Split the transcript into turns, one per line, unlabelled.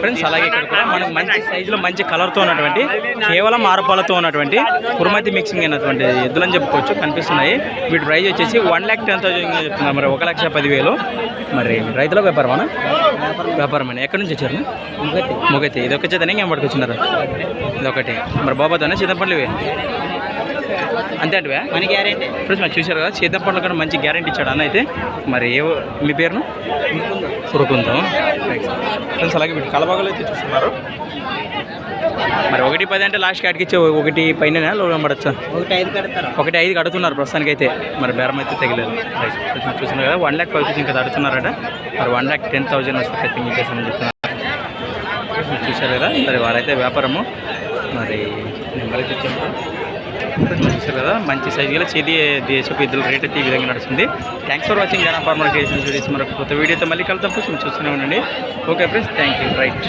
Friends అలాగే ఇక్కడ కూడా మనకు మంచి సైజులో మంచి కలర్తో ఉన్నటువంటి కేవలం ఆరుపాలతో ఉన్నటువంటి కుర్మతి మిక్సింగ్ అయినటువంటి ఎద్దులని చెప్పుకోవచ్చు కనిపిస్తున్నాయి. వీటి ప్రైస్ వచ్చేసి వన్ ల్యాక్ టెన్ థౌసండ్ చెప్తున్నారు. మరి ఒక లక్ష పదివేలు. మరి రైతుల వ్యాపారమా వ్యాపారమని? ఎక్కడి నుంచి వచ్చారు? ముగతి ఇది ఒక చేతనే ఇంకేం పట్టుకొచ్చినారు? ఇది ఒకటి మరి బాబాతోనే? ఇవి అంతే అంటే
మన గ్యారెంటీ.
ఫ్రెండ్స్ మరి చూశారు కదా సీతంపల్లి కూడా మంచి గ్యారెంటీ ఇచ్చాడు అన్న అయితే. మరి ఏ మీ పేరును? ఉరుకుందాం ఫ్రెండ్స్ అలాగే వీటి కలబాగలు అయితే చూస్తున్నారు. మరి ఒకటి పది అంటే లాస్ట్ కాటికి ఇచ్చే ఒకటి పైన పడచ్చా?
ఒకటి ఐదు కడతారు
ఒకటి ఐదు కడుతున్నారు ప్రస్తుతానికి అయితే మరి బేరం అయితే తగిలేదు. చూస్తున్నారు కదా వన్ ల్యాక్ ఫైవ్ థౌసండ్ ఇంకా అడుగుతున్నారట మరి వన్ ల్యాక్ టెన్ థౌసండ్ వస్తే ఖచ్చితంగా ఇచ్చేసామని చెప్తున్నారు. మీరు చూశారు కదా మరి వారైతే వ్యాపారము. మరి నెంబర్ అయితే చూసారు కదా? మంచి సైజు గల చేతి దేశపు ఇద్దరు రేట్ అయితే ఈ విధంగా నడుస్తుంది. Thanks for watching Jana farmer creation videos మరొక కొత్త వీడియోతో మళ్ళీ కలుద్దాం. కొంచెం చూస్తూనే ఉండండి. Okay friends thank you right